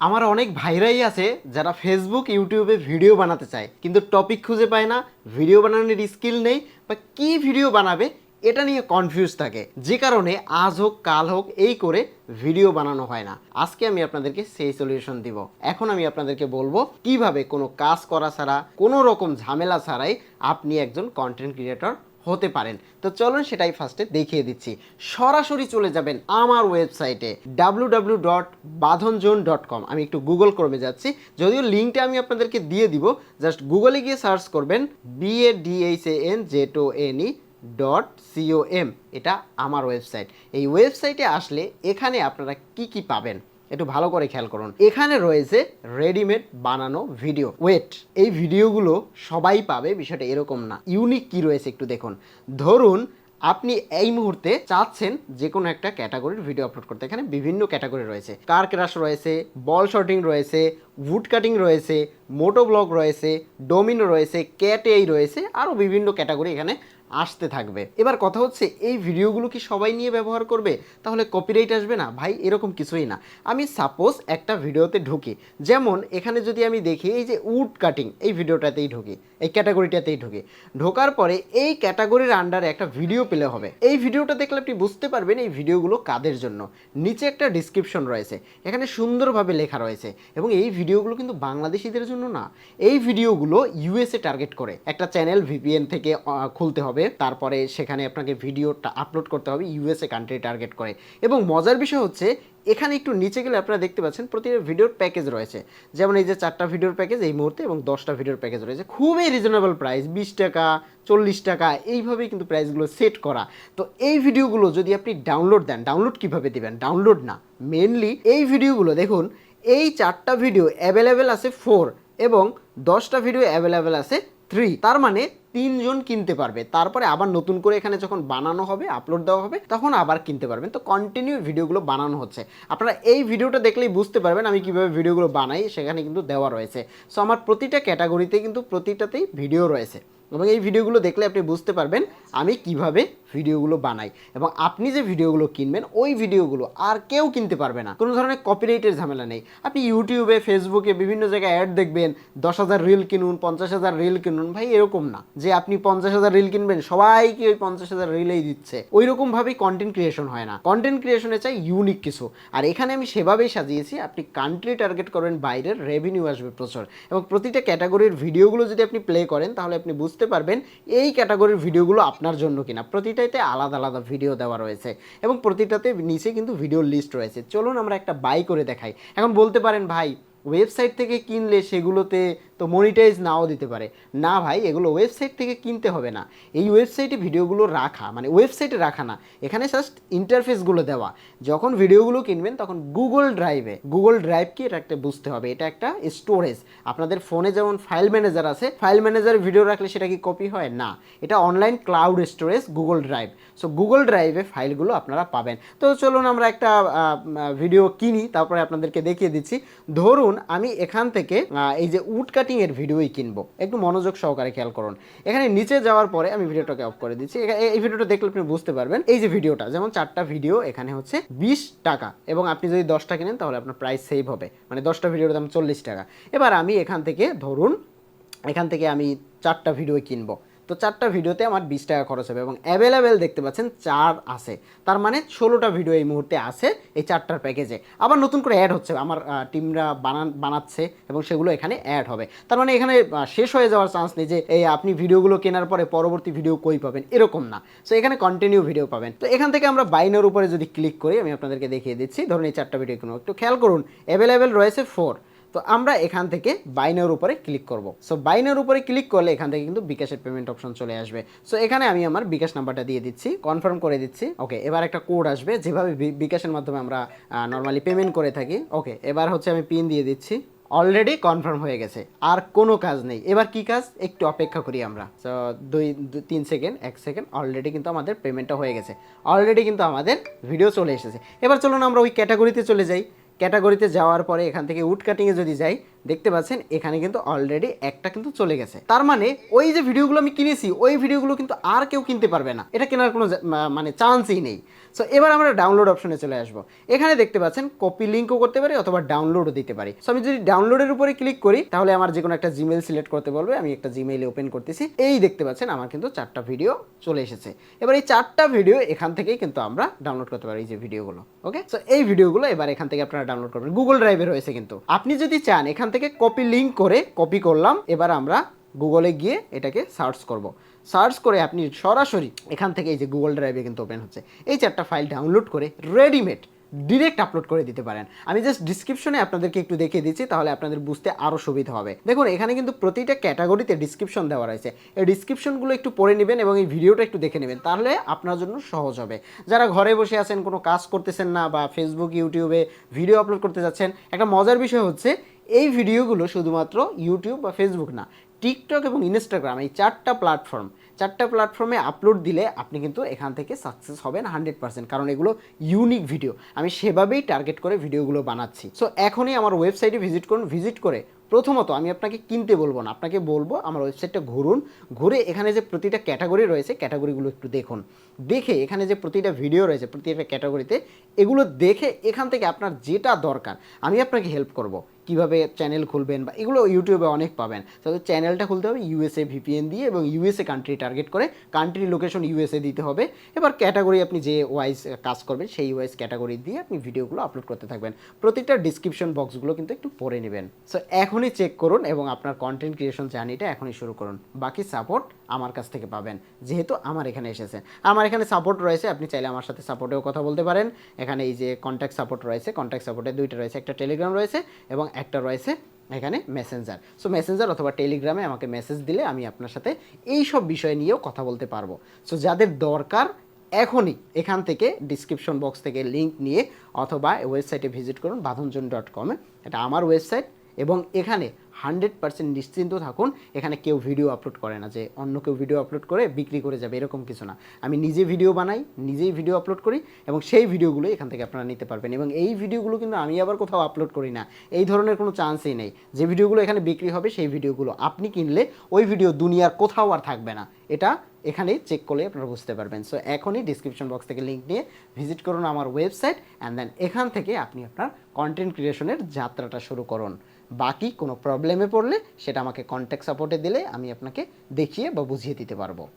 আমার অনেক ভাইরাই আছে যারা ফেসবুক ইউটিউবে ভিডিও বানাতে চায়, কিন্তু টপিক খুঁজে পায় না ভিডিও বানানোর স্কিল নেই বা কী ভিডিও বানাবে এটা নিয়ে কনফিউজ থাকে। যে কারণে আজ হোক, কাল হোক, এই করে ভিডিও বানানো হয় না। আজকে আমি আপনাদেরকে সেই সলিউশন দিব। এখন আমি আপনাদেরকে বলব কীভাবে কোনো কাজ করা ছাড়া, কোনো রকম ঝামেলা ছাড়াই আপনি একজন কন্টেন্ট ক্রিয়েটর হতে পারেন। তো চলুন সেটাই ফার্স্টে দেখিয়ে দিচ্ছি। সরাসরি চলে যাবেন আমার ওয়েবসাইটে ডাব্লু ডট ডট কম আমি একটু গুগল করবে যাচ্ছি। যদিও লিঙ্কটা আমি আপনাদেরকে দিয়ে দিব জাস্ট গুগলে গিয়ে সার্চ করবেন B A D H A Z O N E dot C O M এটা আমার ওয়েবসাইট এই ওয়েবসাইটে আসলে এখানে আপনারা কি কি পাবেন? একটু ভালো করে খেয়াল করুন। এখানে রয়েছে রেডিমেড বানানো ভিডিও ওয়েট এই ভিডিওগুলো সবাই পাবে, বিষয়টা এরকম না। ইউনিক কি রয়েছে একটু দেখুন। ধরুন, আপনি এই মুহূর্তে চাচ্ছেন যে কোনো একটা ক্যাটাগরির ভিডিও আপলোড করতে। এখানে বিভিন্ন ক্যাটাগরি রয়েছে। কার ক্রাশ রয়েছে বল শটিং রয়েছে উড কাটিং রয়েছে মোটো ব্লগ রয়েছে ডোমিনো রয়েছে ক্যাট এই রয়েছে আরও বিভিন্ন ক্যাটাগরি এখানে আসতে থাকবে। এবার কথা হচ্ছে, এই ভিডিওগুলো কি সবাই নিয়ে ব্যবহার করবে? তাহলে কপিরাইট আসবে না? ভাই, এরকম কিছুই না। আমি সাপোজ একটা ভিডিওতে ঢুকি। যেমন, এখানে যদি আমি দেখি, এই যে উড কাটিং এই ভিডিওটাতেই ঢুকি। এই ক্যাটাগরিটাতেই ঢুকি। ঢোকার পরে এই ক্যাটাগরির আন্ডারে একটা ভিডিও পেলে হবে। এই ভিডিওটা দেখলে আপনি বুঝতে পারবেন এই ভিডিওগুলো কাদের জন্য। নিচে একটা ডিসক্রিপশন রয়েছে। এখানে সুন্দরভাবে লেখা রয়েছে। এবং এই ভিডিওগুলো কিন্তু বাংলাদেশিদের জন্য না। এই ভিডিওগুলো ইউএসএ টার্গেট করে। একটা চ্যানেল ভিপিএন থেকে খুলতে হবে। তারপরে সেখানে আপনাকে ভিডিওটা আপলোড করতে হবে ইউএসএ কান্ট্রি টার্গেট করে। এবং মজার বিষয় হচ্ছে, এখানে একটু নিচে গেলে আপনারা দেখতে পাচ্ছেন প্রতিটা ভিডিওর প্যাকেজ রয়েছে। যেমন এই যে চারটা ভিডিওর প্যাকেজ এই মুহূর্তে এবং দশটা ভিডিওর প্যাকেজ রয়েছে। খুবই রিজনেবল প্রাইস বিশ টাকা, চল্লিশ টাকা, এইভাবেই কিন্তু প্রাইসগুলো সেট করা। তো এই ভিডিওগুলো যদি আপনি ডাউনলোড দেন ডাউনলোড কীভাবে দিবেন? ডাউনলোড না মেনলি এই ভিডিওগুলো দেখুন, এই চারটা ভিডিও অ্যাভেলেবেল আছে ফোর এবং দশটা ভিডিও অ্যাভেলেবেল আছে থ্রি তার মানে তিনজন কিনতে পারবে। তারপরে আবার নতুন করে এখানে যখন বানানো হবে আপলোড দেওয়া হবে, তখন আবার কিনতে পারবেন। তো কন্টিনিউ ভিডিওগুলো বানানো হচ্ছে। আপনারা এই ভিডিওটা দেখলেই বুঝতে পারবেন আমি কীভাবে ভিডিওগুলো বানাই, সেখানে কিন্তু দেওয়া রয়েছে। সো আমার প্রতিটা ক্যাটাগরিতে কিন্তু প্রতিটাতেই ভিডিও রয়েছে। এবং এই ভিডিওগুলো দেখলে আপনি বুঝতে পারবেন আমি কীভাবে ভিডিওগুলো বানাই এবং আপনি যে ভিডিওগুলো কিনবেন, ওই ভিডিওগুলো আর কেউ কিনতে পারবে না। কোনো ধরনের কপিরাইটের ঝামেলা নেই। আপনি ইউটিউবে ফেসবুকে বিভিন্ন জায়গায় অ্যাড দেখবেন, দশ হাজার রিল কিনুন, পঞ্চাশ হাজার রিল কিনুন, ভাই এরকম না। যে আপনি পঞ্চাশ হাজার রিল কিনবেন, সবাইকে ওই পঞ্চাশ হাজার রিলেই দিচ্ছে। ওই রকমভাবেই কন্টেন্ট ক্রিয়েশন হয় না। কন্টেন্ট ক্রিয়েশনে চাই ইউনিক কিছু। আর এখানে আমি সেভাবেই সাজিয়েছি, আপনি কান্ট্রি টার্গেট করবেন বাইরের রেভিনিউ আসবে প্রচুর। এবং প্রতিটা ক্যাটাগরির ভিডিওগুলো যদি আপনি প্লে করেন, তাহলে আপনি বুঝতে পারবেন এই ক্যাটাগরির ভিডিওগুলো আপনার জন্য কিনা। প্রতিটাতে আলাদা আলাদা ভিডিও দেওয়া রয়েছে এবং প্রতিটাতে নিচে কিন্তু ভিডিও লিস্ট রয়েছে। চলুন আমরা একটা বাই করে দেখাই। এখন বলতে পারেন, ভাই ওয়েবসাইট থেকে কিনলে সেগুলোতে তো মনিটাইজ নাও দিতে পারে। না ভাই, এগুলো ওয়েবসাইট থেকে কিনতে হবে না। এই ওয়েবসাইটে ভিডিওগুলো রাখা মানে ওয়েবসাইটে রাখা না। এখানে জাস্ট ইন্টারফেসগুলো দেওয়া। যখন ভিডিওগুলো কিনবেন, তখন গুগল ড্রাইভে গুগল ড্রাইভ কি? এটা একটা বুঝতে হবে। এটা একটা স্টোরেজ আপনাদের ফোনে যেমন ফাইল ম্যানেজার আছে ফাইল ম্যানেজারে ভিডিও রাখলে সেটা কি কপি হয়? না। এটা online cloud storage Google drive so Google ড্রাইভে ফাইলগুলো আপনারা পাবেন। তো চলুন আমরা একটা ভিডিও কিনি, তারপরে আপনাদেরকে দেখিয়ে দিচ্ছি। ধরুন আমি এখান থেকে এই যে উড কাটিং এর ভিডিওই কিনবো। একটু মনোযোগ সহকারে খেয়াল করুন। এখানে নিচে যাওয়ার পরে আমি ভিডিওটাকে অফ করে দিচ্ছি। এই ভিডিওটা দেখলে আপনি বুঝতে পারবেন। এই যে ভিডিওটা, যেমন চারটা ভিডিও এখানে হচ্ছে বিশ টাকা। এবং আপনি যদি দশটা কিনেন, তাহলে আপনার প্রাইস সেভ হবে। মানে দশটা ভিডিওর দাম চল্লিশ টাকা। এবার আমি এখান থেকে ধরুন, এখান থেকে আমি চারটা ভিডিও কিনবো। তো চারটা ভিডিওতে আমার বিশ টাকা খরচ হবে এবং অ্যাভেলেবেল দেখতে পাচ্ছেন চার আছে। তার মানে ষোলোটা ভিডিও এই মুহূর্তে আছে এই চারটার প্যাকেজে আবার নতুন করে অ্যাড হচ্ছে, আমার টিমরা বানান, বানাচ্ছে এবং সেগুলো এখানে অ্যাড হবে। তার মানে এখানে শেষ হয়ে যাওয়ার চান্স নেই যে, এই আপনি ভিডিওগুলো কেনার পরে পরবর্তী ভিডিও কই পাবেন? এরকম না। সো এখানে কন্টিনিউ ভিডিও পাবেন। তো এখান থেকে আমরা বাইনের উপরে যদি ক্লিক করি, আমি আপনাদেরকে দেখিয়ে দিচ্ছি। ধরুন এই চারটা ভিডিও কিনো একটু খেয়াল করুন অ্যাভেলেবেল রয়েছে ফোর তো আমরা এখান থেকে বাইনের উপরে ক্লিক করব। সো বাইনের উপরে ক্লিক করলে এখান থেকে কিন্তু বিকাশের পেমেন্ট অপশন চলে আসবে। সো এখানে আমি আমার বিকাশ নাম্বারটা দিয়ে দিচ্ছি কনফার্ম করে দিচ্ছি। ওকে এবার একটা কোড আসবে, যেভাবে বিকাশের মাধ্যমে আমরা নর্মালি পেমেন্ট করে থাকি। ওকে এবার হচ্ছে আমি পিন দিয়ে দিচ্ছি। অলরেডি কনফার্ম হয়ে গেছে, আর কোনো কাজ নেই। এবার কি কাজ? একটু অপেক্ষা করি আমরা। তো দুই তিন সেকেন্ড এক সেকেন্ড অলরেডি কিন্তু আমাদের পেমেন্টটা হয়ে গেছে। অলরেডি কিন্তু আমাদের ভিডিও চলে এসেছে। এবার চলুন আমরা ওই ক্যাটাগরিতে চলে যাই। ক্যাটাগরিতে যাওয়ার পরে এখান থেকে উড কাটিংয়ে যদি যাই দেখতে পাচ্ছেন, এখানে কিন্তু অলরেডি একটা কিন্তু চলে গেছে। তার মানে ওই যে ভিডিওগুলো আমি কিনেছি, ওই ভিডিওগুলো কিন্তু আর কেউ কিনতে পারবে না। এটা কেনার কোনো মানে চান্সই নেই। সো এবার আমরা ডাউনলোড অপশনে চলে আসব। এখানে দেখতে পাচ্ছেন কপি লিঙ্কও করতে পারি অথবা ডাউনলোডও দিতে পারি। সো আমি যদি ডাউনলোডের উপরে ক্লিক করি, তাহলে আমার যে কোনো একটা জিমেল সিলেক্ট করতে বলবে, আমি একটা জিমেইল ওপেন করতেছি। এই দেখতে পাচ্ছেন, আমার কিন্তু চারটা ভিডিও চলে এসেছে। এবার এই চারটা ভিডিও এখান থেকেই কিন্তু আমরা ডাউনলোড করতে পারি এই যে ভিডিওগুলো ওকে সো এই ভিডিওগুলো এবার এখান থেকে আপনারা ডাউনলোড করবেন। গুগল ড্রাইভে রয়েছে কিন্তু। আপনি যদি চান, এখান থেকে কপি লিঙ্ক করে কপি করলাম। এবার আমরা গুগলে গিয়ে এটাকে সার্চ করব। সার্চ করে আপনি সরাসরি এখান থেকে এই যে গুগল ড্রাইভে কিন্তু ওপেন হচ্ছে। এই চারটা ফাইল ডাউনলোড করে রেডিমেড ডিরেক্ট আপলোড করে দিতে পারেন। আমি জাস্ট ডিসক্রিপশনে আপনাদেরকে একটু দেখিয়ে দিচ্ছি, তাহলে আপনাদের বুঝতে আরও সুবিধা হবে। দেখুন, এখানে কিন্তু প্রতিটা ক্যাটাগরিতে ডিসক্রিপশন দেওয়া রয়েছে। এই ডিসক্রিপশনগুলো একটু পড়ে নেবেন এবং এই ভিডিওটা একটু দেখে নেবেন। তাহলে আপনার জন্য সহজ হবে। যারা ঘরে বসে আছেন, কোনো কাজ করতেছেন না বা ফেসবুক ইউটিউবে ভিডিও আপলোড করতে যাচ্ছেন, একটা মজার বিষয় হচ্ছে এই ভিডিওগুলো শুধুমাত্র ইউটিউব বা ফেসবুক না টিকটক এবং ইনস্টাগ্রাম এই চারটা প্ল্যাটফর্ম চারটা প্ল্যাটফর্মে আপলোড দিলে আপনি কিন্তু এখান থেকে সাকসেস হবেন হান্ড্রেড পার্সেন্ট কারণ এগুলো ইউনিক ভিডিও আমি সেভাবেই টার্গেট করে ভিডিওগুলো বানাচ্ছি। সো এখনই আমার ওয়েবসাইটে ভিজিট করুন ভিজিট করে প্রথমত আমি আপনাকে কিনতে বলব না, আপনাকে বলব আমার ওয়েবসাইটটা ঘুরুন, ঘুরে এখানে যে প্রতিটা ক্যাটাগরি রয়েছে ক্যাটাগরিগুলো একটু দেখুন। দেখে এখানে যে প্রতিটা ভিডিও রয়েছে, প্রতিটা ক্যাটাগরিতে এগুলো দেখে এখান থেকে আপনার যেটা দরকার, আমি আপনাকে হেল্প করব। কীভাবে চ্যানেল খুলবেন বা এগুলো ইউটিউবে অনেক পাবেন। তবে চ্যানেলটা খুলতে হবে ইউএসএ ভিপিএন দিয়ে এবং ইউএসএ কান্ট্রি টার্গেট করে কান্ট্রি লোকেশন ইউএসএ দিতে হবে। এবার ক্যাটাগরি আপনি যে ওয়াইজ কাজ করবেন, সেই ওয়াইজ ক্যাটাগরি দিয়ে আপনি ভিডিওগুলো আপলোড করতে থাকবেন। প্রতিটা ডিসক্রিপশন বক্সগুলো কিন্তু একটু পড়ে নেবেন। সো এখনই চেক করুন এবং আপনার কন্টেন্ট ক্রিয়েশন জার্নিটা এখনই শুরু করুন। বাকি সাপোর্ট আমার কাছ থেকে পাবেন, যেহেতু আমার এখানে এসেছেন আমার এখানে সাপোর্ট রয়েছে, আপনি চাইলে আমার সাথে সাপোর্টেও কথা বলতে পারেন। এখানে এই যে কন্ট্যাক্ট সাপোর্ট রয়েছে কন্ট্যাক্ট সাপোর্টে দুইটা রয়েছে, একটা টেলিগ্রাম রয়েছে এবং একটা রয়েছে এখানে মেসেঞ্জার সো মেসেঞ্জার অথবা টেলিগ্রামে আমাকে মেসেজ দিলে আমি আপনার সাথে এই সব বিষয় নিয়েও কথা বলতে পারব। সো যাদের দরকার, এখনই এখান থেকে ডিসক্রিপশন বক্স থেকে লিঙ্ক নিয়ে অথবা ওয়েবসাইটে ভিজিট করুন বাঁধনজন ডট কমে এটা আমার ওয়েবসাইট এবং এখানে হান্ড্রেড পার্সেন্ট নিশ্চিন্ত থাকুন, এখানে কেউ ভিডিও আপলোড করে না যে অন্য কেউ ভিডিও আপলোড করে বিক্রি করে যাবে, এরকম কিছু না। আমি নিজে ভিডিও বানাই, নিজেই ভিডিও আপলোড করি এবং সেই ভিডিওগুলো এখান থেকে আপনারা নিতে পারবেন। এবং এই ভিডিওগুলো কিন্তু আমি আবার কোথাও আপলোড করি না। এই ধরনের কোনো চান্সই নেই। যে ভিডিওগুলো এখানে বিক্রি হবে, সেই ভিডিওগুলো আপনি কিনলে ওই ভিডিও দুনিয়ার কোথাও আর থাকবে না। এটা এখানে চেক করলে আপনারা বুঝতে পারবেন। সো এখনই ডিসক্রিপশন বক্স থেকে লিঙ্ক নিয়ে ভিজিট করুন আমার ওয়েবসাইট অ্যান্ড দেন এখান থেকে আপনি আপনার কন্টেন্ট ক্রিয়েশনের যাত্রাটা শুরু করুন। বাকি কোনো প্রবলেমে পড়লে সেটা আমাকে কন্ট্যাক্ট সাপোর্টে দিলে আমি আপনাকে দেখিয়ে বা বুঝিয়ে দিতে পারব।